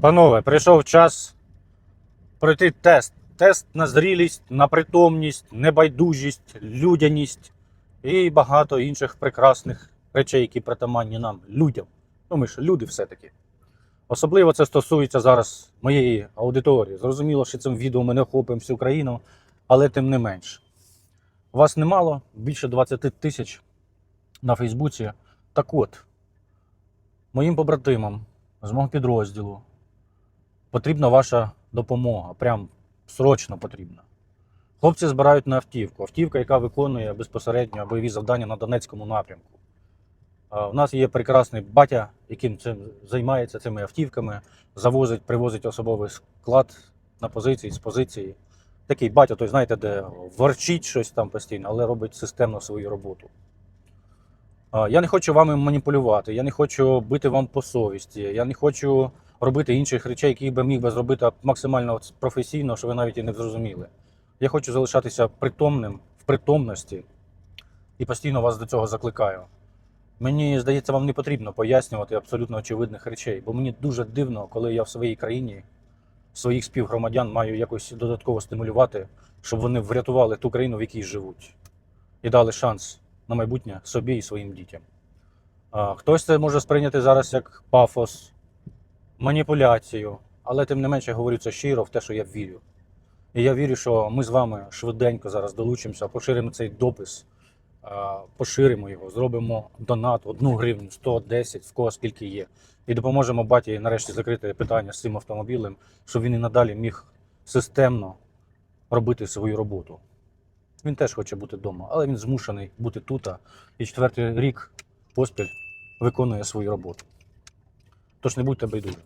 Панове, прийшов час пройти тест. Тест на зрілість, на притомність, небайдужість, людяність і багато інших прекрасних речей, які притаманні нам, людям. Ну, ми ж люди все-таки. Особливо це стосується зараз моєї аудиторії. Зрозуміло, що цим відео ми не охопимо всю країну, але тим не менш. Вас немало, більше 20 тисяч на Фейсбуці. Так от, моїм побратимам з мого підрозділу потрібна ваша допомога. Прям срочно потрібна. Хлопці збирають на автівку. Автівка, яка виконує безпосередньо бойові завдання на Донецькому напрямку. У нас є прекрасний батя, яким цим займається цими автівками, завозить, привозить особовий склад на позиції, з позиції. Такий батя, той знаєте, де ворчить щось там постійно, але робить системно свою роботу. Я не хочу вами маніпулювати, я не хочу бити вам по совісті, я не хочу робити інших речей, які би міг би зробити максимально професійно, що ви навіть і не зрозуміли. Я хочу залишатися притомним в притомності і постійно вас до цього закликаю. Мені здається, вам не потрібно пояснювати абсолютно очевидних речей, бо мені дуже дивно, коли я в своїй країні своїх співгромадян маю якось додатково стимулювати, щоб вони врятували ту країну, в якій живуть, і дали шанс на майбутнє собі і своїм дітям. Хтось це може сприйняти зараз як пафос, маніпуляцію, але тим не менше я говорю це щиро в те, що я вірю. І я вірю, що ми з вами швиденько зараз долучимося, поширимо цей допис, поширимо його, зробимо донат, одну гривню, 110, в кого скільки є. І допоможемо баті нарешті закрити питання з цим автомобілем, щоб він і надалі міг системно робити свою роботу. Він теж хоче бути вдома, але він змушений бути тут і четвертий рік поспіль виконує свою роботу. Тож не будьте байдужими.